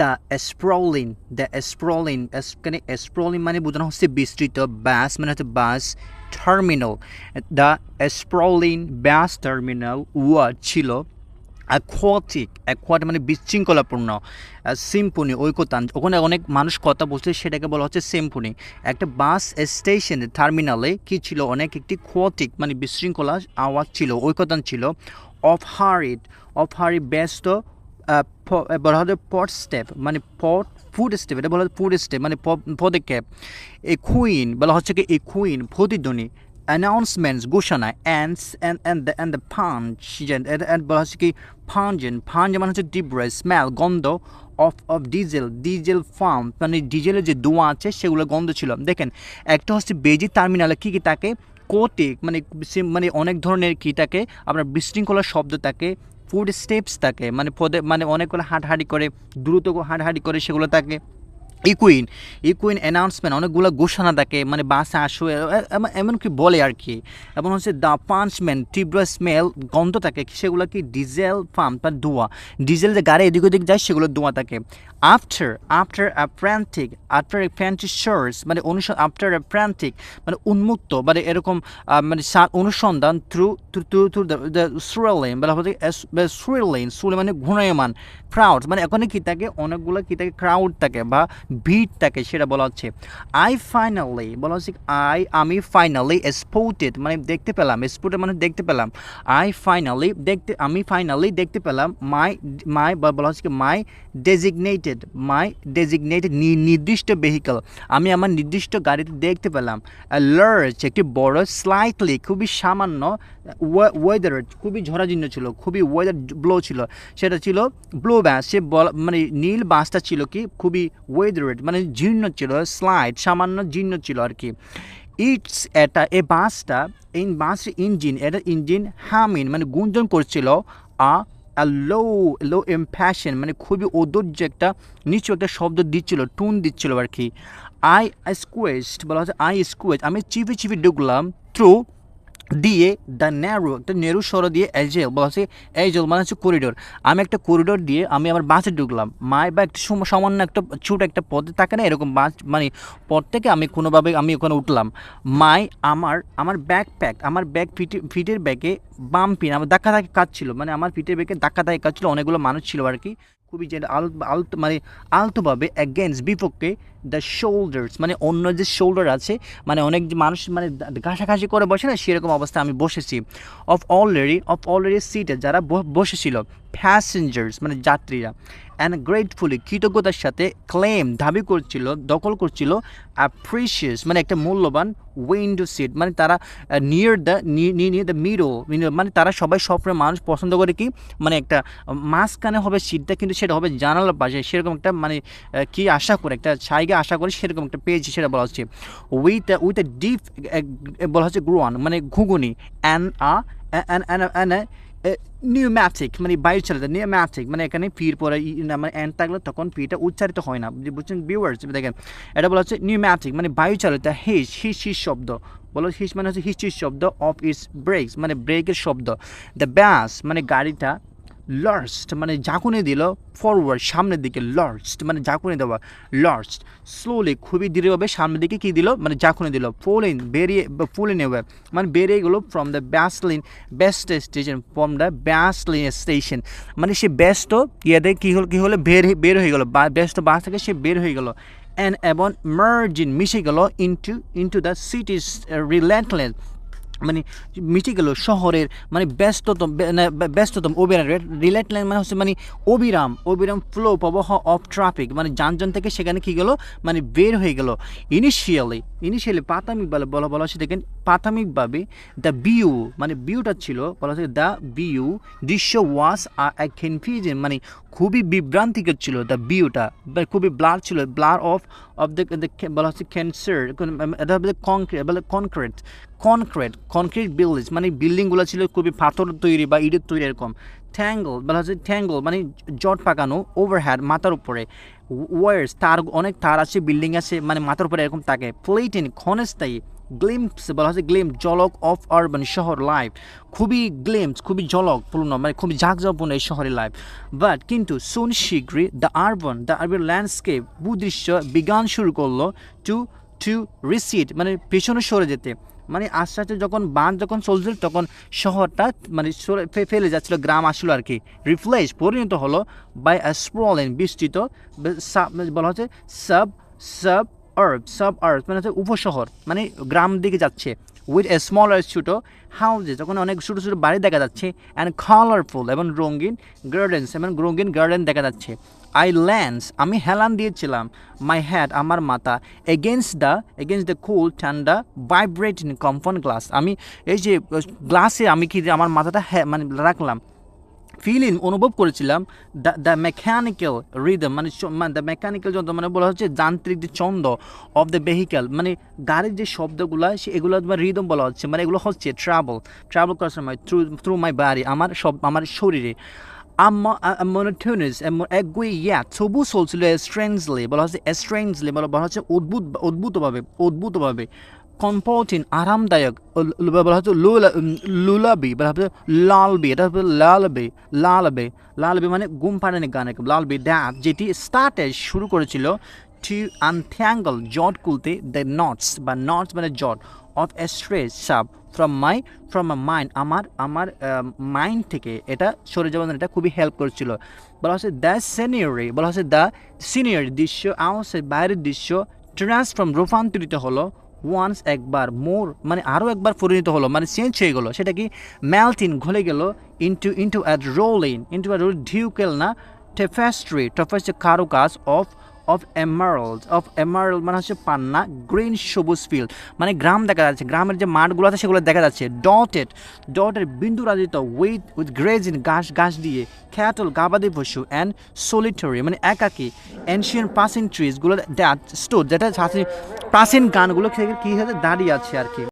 The স্প্রলিন the স্প্রলিন এখানে স্প্রলিন মানে বোঝানো হচ্ছে বিস্তৃত বাস মানে হচ্ছে bus terminal the sprawling bus terminal word ছিল অ্যাকোয়াটিক অ্যাকোয়াটিক মানে বিশৃঙ্খলাপূর্ণ সিম্পনি ঐকতান ওখানে অনেক মানুষ কথা বলছে সেটাকে বলা হচ্ছে সিম্পনি একটা বাস স্টেশনে টার্মিনালে কি ছিল অনেক একটি কোয়াটিক মানে বিশৃঙ্খলা আওয়াজ ছিল ঐকতান ছিল অফ হারিড অফ হারি ব্যস্ত বলা হচ্ছে পট স্টেপ মানে পট ফুড স্টেপ এটা বলা হচ্ছে ফুড স্টেপ মানে পদক্ষেপ। এ কুইন বলা হচ্ছে কি, এ কুইন প্রতিধ্বনি অ্যানাউন্সমেন্টস ঘোষণা and and and the and the and বলা হচ্ছে কি পাঞ্জেন পাঞ্জ মানে হচ্ছে ডিব্রে স্মেল গন্ধ of of diesel diesel fume মানে ডিজেলের যে ধোঁয়া আছে সেগুলো গন্ধ ছিল। দেখেন, একটা হচ্ছে বেজি টার্মিনালে কী কী থাকে? কোটিক মানে মানে অনেক ধরনের কী থাকে? আপনার বিশৃঙ্খলা শব্দ থাকে ফুড স্টেপস থাকে। মানে পদে মানে অনেকগুলো হাঁটাহাঁটি করে দ্রুত হাঁটাহাঁটি করে সেগুলো থাকে ইকুইন ইকুইন অ্যানাউন্সমেন্ট অনেকগুলো ঘোষণা থাকে মানে বাসে, আসো এমনকি বলে আর কি। এবং হচ্ছে দ্য পাঞ্চম্যান তীব্র স্মেল গন্ধ থাকে, সেগুলো কি ডিজেল পাম্প বা ধোঁয়া ডিজেল যে গাড়ি এদিক ওদিক যায়, সেগুলো ধোঁয়া থাকে। আফটার আফটার অ্যাপ্রান্টিক আফটার প্যান্টি শর্টস মানে অনুসন্ধান আফটার এ প্রান্তিক মানে উন্মুক্ত মানে এরকম মানে অনুসন্ধান থ্রু থ্রু থ্রু সুরেলেন বলা সুরেলেন সুরে মানে ঘূর্ণায়মান ক্রাউড মানে ওখানে কী থাকে, অনেকগুলো কী থাকে ক্রাউড থাকে বা ভিড় থাকে সেটা বলা হচ্ছে আই ফাইনালি বলা হচ্ছে আই আমি ফাইনালি স্পোটেড মানে দেখতে পেলাম স্পোটেড মানে দেখতে পেলাম আই ফাইনালি দেখতে, আমি ফাইনালি দেখতে পেলাম মাই মাই বা বলা হচ্ছে মাই ডেজিগনেটেড মাই ডেজিগনেটেড নির্দিষ্ট ভেহিকল আমি আমার নির্দিষ্ট গাড়িতে দেখতে পেলাম লার্জ একটি বড় স্লাইটলি খুবই সামান্য ওয়েদার খুবই ঝরাঝীর্ণ ছিল, খুবই ওয়েদার ব্লো ছিল। সেটা ছিল ব্লো ব্যাস সে মানে নীল বাঁশটা ছিল কি, খুবই ওয়েদারেড মানে জীর্ণ ছিল স্লাইড সামান্য জীর্ণ ছিল আর কি। ইটস এটা এ বাসটা এই বাস ইঞ্জিন এটা ইঞ্জিন হামিন মানে গুঞ্জন করছিল আ লো লো ইম্প্যাশন মানে খুবই ঔদর্য একটা, নিচু একটা শব্দ দিচ্ছিল টুন দিচ্ছিল আর কি। আই স্কোয়েস্ট বলা হচ্ছে আই স্কোয়েস্ট আমি চিপি চিপি ঢুকলাম থ্রু দিয়ে দ্য ন্যারো একটা নেরু সরো দিয়ে এজেল বলা হচ্ছে এজেল মানে হচ্ছে করিডোর আমি একটা করিডোর দিয়ে আমি আমার বাসে ঢুকলাম। মাই বা একটা সম- সামান্য একটা ছোট একটা পদে থাকে না, এরকম বাস মানে পদ থেকে আমি কোনোভাবে আমি ওখানে উঠলাম। মাই আমার আমার ব্যাকপ্যাক আমার ব্যাগ ফিটে, ফিটের ব্যাগে বাম পিন আমার ধাক্কা ধাক্কি কাজ ছিল মানে আমার ফিটের ব্যাগে ধাক্কা ধাক্কি কাজ ছিল, অনেকগুলো মানুষ ছিল আর কি। খুবই যে আল, আলতো মানে আলতোভাবে অ্যাগেনস্ট বিপক্ষে দ্য শোল্ডার্স মানে অন্য যে শোল্ডার আছে মানে অনেক মানুষ মানে ঘাসাঘাসি করে বসে না, সেরকম অবস্থা আমি বসেছি। অফ অলরেডি অফ অলরেডি সিটে যারা বসেছিল প্যাসেঞ্জার্স মানে যাত্রীরা অ্যান্ড গ্রেটফুলি কৃতজ্ঞতার সাথে ক্লেম দাবি করছিল দখল করছিল অ্যাপ্রিসিয়াস মানে একটা মূল্যবান উইন্ডো সিট মানে তারা নিয়ার দ্য নিয়ার দ্য মিডো মানে তারা সবাই সবসময় মানুষ পছন্দ করে কি মানে একটা মাঝখানে হবে সিটটা কিন্তু সেটা হবে জানালার পাশে সেরকম একটা মানে আহ, কি আশা করে একটা ছাইকে আশা করে সেরকম একটা পেয়েছি সেটা বলা হচ্ছে উইথ উইথ এ ডিপ বলা হচ্ছে গ্রোয়ান মানে ঘুগুনি অ্যান্ড আ অ্যান্ড নিউম্যাটিক মানে বায়ু চালিত নিউম্যাটিক মানে এখানে ফির পরে মানে অ্যান্ড থাকলে তখন ফিটা উচ্চারিত হয় না। বুঝছেন? ভিউয়ার্স দেখেন, এটা বলা হচ্ছে নিউম্যাটিক মানে বায়ু চালিত হিস হিস হিস শব্দ। বলো হিস মানে হচ্ছে হিস শব্দ অফ ইস ব্রেক মানে ব্রেকের শব্দ। দ্য ব্যাস মানে গাড়িটা লর্স্ট মানে ঝাঁকুনি দিল ফরওয়ার্ড সামনের দিকে লর্স্ট মানে ঝাঁকুনি দেওয়া লর্স্ট স্লোলি খুবই ধীরেভাবে সামনের দিকে কী দিল? মানে ঝাঁকুনি দিল। ফুলিন বেরিয়ে ফুলিন এওয়ে মানে বেরিয়ে গেলো from the bustling best station from the bustling station মানে সে ব্যস্ত ইয়েতে কী হল, কী হলো বের বের হয়ে গেলো। ব্যস্ত বাস থেকে সে বের হয়ে গেলো। অ্যান্ড এবং মার্জিন মিশে গেল into into the cities relentless মানে মিটে গেল শহরের মানে ব্যস্ততম ব্যস্ততম অবিরাম রিলেট লাইন মানে হচ্ছে মানে অবিরাম অবিরাম ফ্লো প্রবাহ অফ ট্রাফিক মানে যানজন থেকে সেখানে কী গেলো? মানে বের হয়ে গেল। ইনিশিয়ালি ইনিশিয়ালি প্রাথমিক বলে, বলা বলা হচ্ছে দেখেন প্রাথমিকভাবে দ্য বিউ মানে বিউটা ছিল, বলা হচ্ছে দ্য বিউ দৃশ্য ওয়াস আ কনফিউশন মানে খুবই বিভ্রান্তিকর ছিল দ্য বিউটা খুবই ব্লার ছিল ব্লার অফ অফ দ্য বলা হচ্ছে ক্যান্সার কনক্রিট বলে কনক্রিট কনক্রিট কনক্রিট বিল্ডিংস মানে বিল্ডিংগুলো ছিল খুবই পাথর তৈরি বা ইটের তৈরি এরকম ট্যাঙ্গল বলা হচ্ছে ট্যাঙ্গল মানে জট পাকানো ওভারহেড মাথার উপরে ওয়ার্স তার, অনেক তার আছে বিল্ডিং আছে মানে মাথার উপরে এরকম থাকে প্লেটিন ক্ষণস্থায়ী গ্লিমস বলা হচ্ছে গ্লিম জলক অফ আরবান শহর লাইফ খুবই গ্লিমস খুবই জলকপূর্ণ মানে খুবই ঝাঁকঝাপূর্ণ এই শহরের লাইফ বাট কিন্তু সুন শীঘ্রই the urban the urban landscape ভূদৃশ্য বিজ্ঞান শুরু করল টু টু রিসিড মানে পেছনে সরে যেতে। মানে আস্তে আস্তে যখন বাঁধ যখন চলছিল, তখন শহরটা মানে ফেলে যাচ্ছিল, গ্রাম আসলো আর কি। রিফ্লেশ পরিণত হলো বাই স্প্রলেন বিস্তৃত মানে বলা হচ্ছে sub suburb suburb মানে হচ্ছে উপশহর মানে গ্রাম দিকে যাচ্ছে। উইথ এ স্মলার ছোটো হাউজেস যখন অনেক ছোটো ছোটো বাড়ি দেখা যাচ্ছে। অ্যান্ড কালারফুল এবং রঙিন গার্ডেন্স এবং রঙিন গার্ডেন দেখা যাচ্ছে। আই ল্যান্ডস আমি হেলান দিয়েছিলাম। মাই হ্যাড আমার মাথা। Against the against the cool ঠান্ডা ভাইব্রেটিং কম্পন গ্লাস আমি এই যে গ্লাসে আমি কি আমার মাথাটা হ্যাঁ মানে রাখলাম। ফিলিং অনুভব করেছিলাম দ্য দ্য মেকানিক্যাল রিদম মানে দ্য মেকানিক্যাল যন্ত্র মানে বলা হচ্ছে যান্ত্রিক যে ছন্দ অফ দ্য ভেহিক্যাল মানে গাড়ির যে শব্দগুলো, সে এগুলো তোমার রিদম বলা হচ্ছে মানে এগুলো হচ্ছে ট্রাভেল ট্রাভেল করার সময় থ্রু থ্রু মাই বাড়ি আমার সব, আমার শরীরে। মনোটোনাস একগুই ইয়া তবু চলছিল স্ট্রেঞ্জলি বলা হচ্ছে স্ট্রেঞ্জলি বলা বলা হচ্ছে অদ্ভুত অদ্ভুতভাবে অদ্ভুতভাবে কম্পোর্টিং আরামদায়ক বলা হচ্ছে লুলা লুলাবি বলা হচ্ছে লালবি এটা হচ্ছে লালবি লালবে লালবি মানে পাড়ানি গান লালবি দ্যাট যেটি স্টার্টে শুরু করেছিল টু আনথ্যাঙ্গল জট খুলতে দ্য নটস বা নটস মানে জট of a stress sub from my from my mind আমার আমার মাইন্ড থেকে এটা সরে যাওয়ার এটা খুবই হেল্প করছিল। বলা হচ্ছে দ্য সিনিয়রি বলা হচ্ছে দ্য সিনিয়র দৃশ্য আউটসাইড বাইরের দৃশ্য ট্রান্সফর্ম রূপান্তরিত হলো ওয়ান্স একবার মোর মানে আরও একবার পরিণত হলো মানে চেঞ্জ হয়ে গেলো। সেটা কি? ম্যালথিন ঘলে গেল ইন্টু ইন্টু অ্যাট রোলিন ইন্টু অ্যাট রোল ঢিউকেল না টেফেস্ট্রি টেফেস্ট্রি কারুকাজ of of emerald of emerald মানে হচ্ছে পান্না গ্রিন সবুজ ফিল্ড মানে গ্রাম দেখা যাচ্ছে, গ্রামের যে মাঠগুলো আছে সেগুলো দেখা যাচ্ছে। ডটেড ডটের বিন্দু রাজিত উইথ উইথ গ্রেজিন ঘাস ঘাস দিয়ে খ্যাটল গাবাদি পশু অ্যান্ড সলিটরি মানে একাকি। এনশিয়ান প্রাচীন ট্রিজগুলো দ্যাট স্টোর যেটা প্রাচীন গানগুলো কি হয়েছে? দাঁড়িয়ে আছে আর কি।